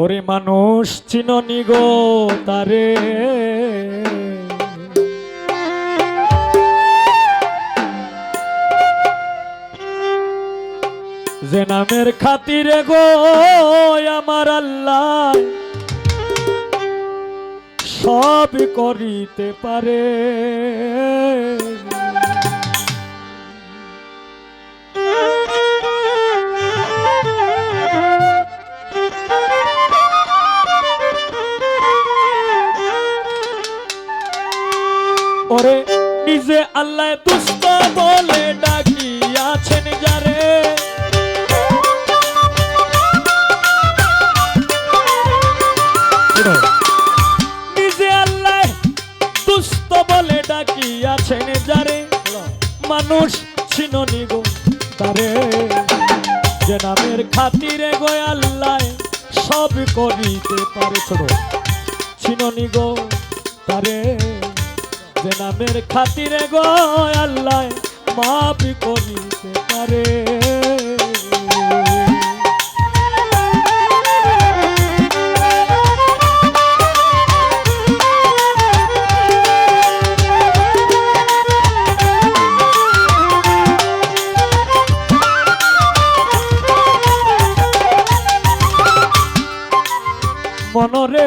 ওরে মানুষ চিননি গো তারে। যে নামের খাতিরে গো আমার আল্লাহ সব করিতে পারে। নিজে আল্লাহ দুষ্ট বলে ডাকিয়াছেন যারে। নিজে আল্লাহ দুষ্ট বলে ডাকিয়াছেন যারে। মানুষ চিননি গো তারে। যে নামের খাতিরে গো আল্লাহ সব করিতে পারে। ছোট। চিননি গো তারে। যে নামের খাতিরে গো আল্লাহ মাফ করিতে পারে। মনরে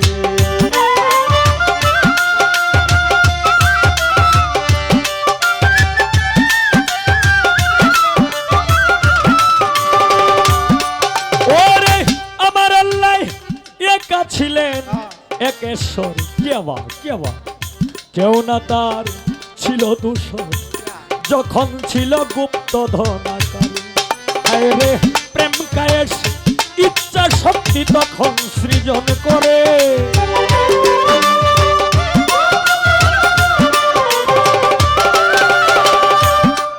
একেশ্বর কেবা কেবা কেউ না তার ছিল দূষণ। যখন ছিল গুপ্ত ধনাকারী। প্রেম কায়েস, ইচ্ছা শক্তি তখন সৃজন করে।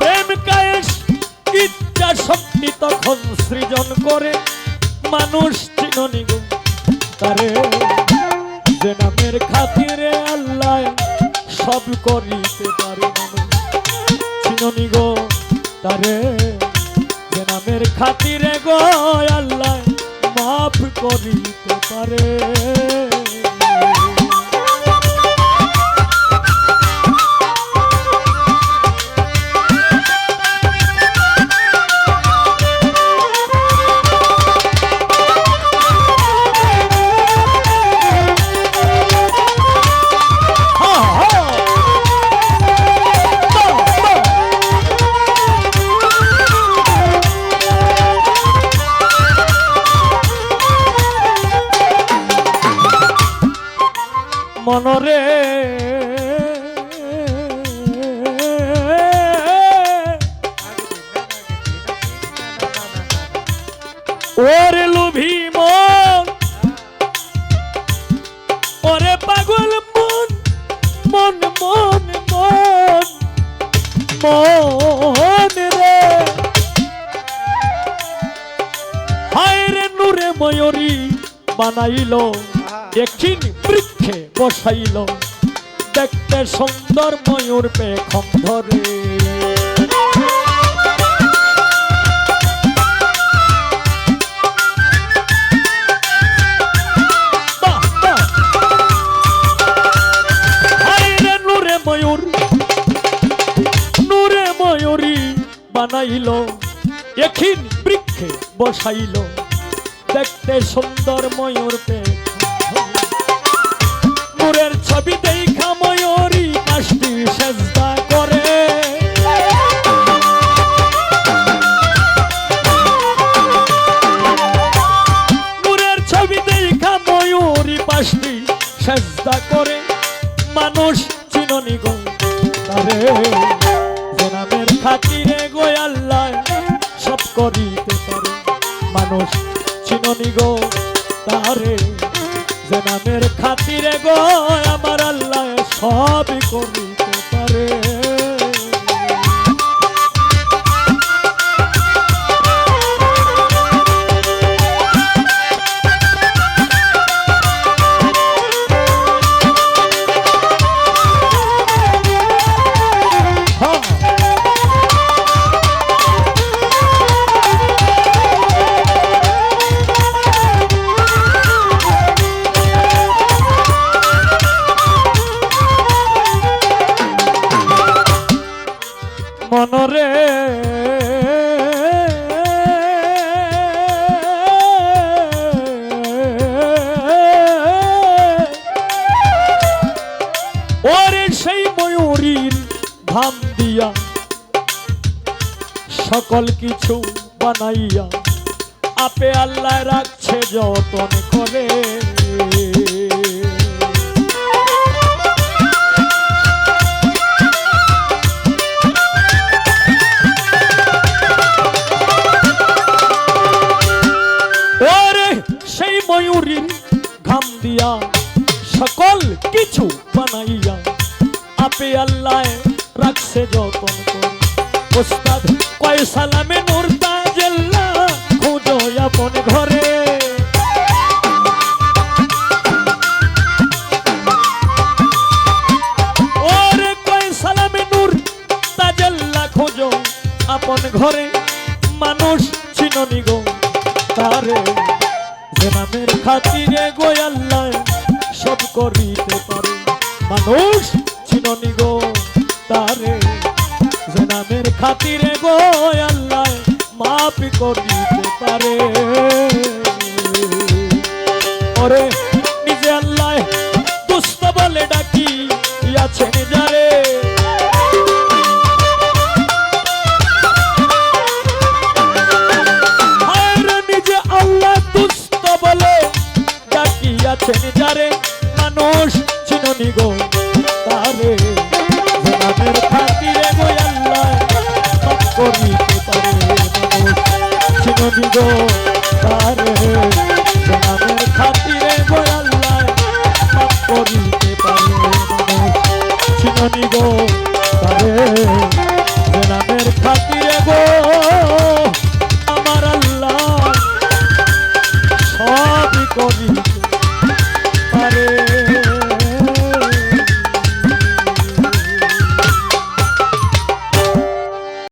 প্রেম কায়েস, ইচ্ছা শক্তি তখন সৃজন করে। মানুষ চিননি তারে। যে নামের খাতিরে আল্লাহ সব করিতে পারে চিননি গো তারে, যে নামের খাতিরে গো আল্লাহ মাফ করিতে পারে। ওরে লুভি মন। ওরে পাগল মন মন মন মন মন রে। হায় রে নূরে ময়ূরী, বানাইল এখিন বৃক্ষে বসাইল। দেখতে সুন্দর ময়ূর পেখম ধরে এখিন বৃক্ষে বসাইল। দেখতে সুন্দর ময়ূর পে নূরের ছবি দেখা ময়ূরী পাশটি সেজদা করে। ময়ূরী পাশটি সেজদা করিতে পারে। মানুষ চিননি গো তারে যে নামের খাতিরে গো আমার আল্লাহ সবই করিতে পারে। সকল কিছু বানাইয়া আপে আল্লাহ রাখছে যতন করে। সালামে নূর তাজেল্লা খুঁজো আপন ঘরে। ওরে কয় সালামে নূর তাজেল্লা খোঁজো আপন ঘরে। মানুষ চিননি গো তারে। যে নামের খাতিরে গো সব করিতে পারে। মানুষ চিননি গো তারে। নামের খাতিরে গো আল্লাহ মাফ করিতে পারে। ওরে চিননি গো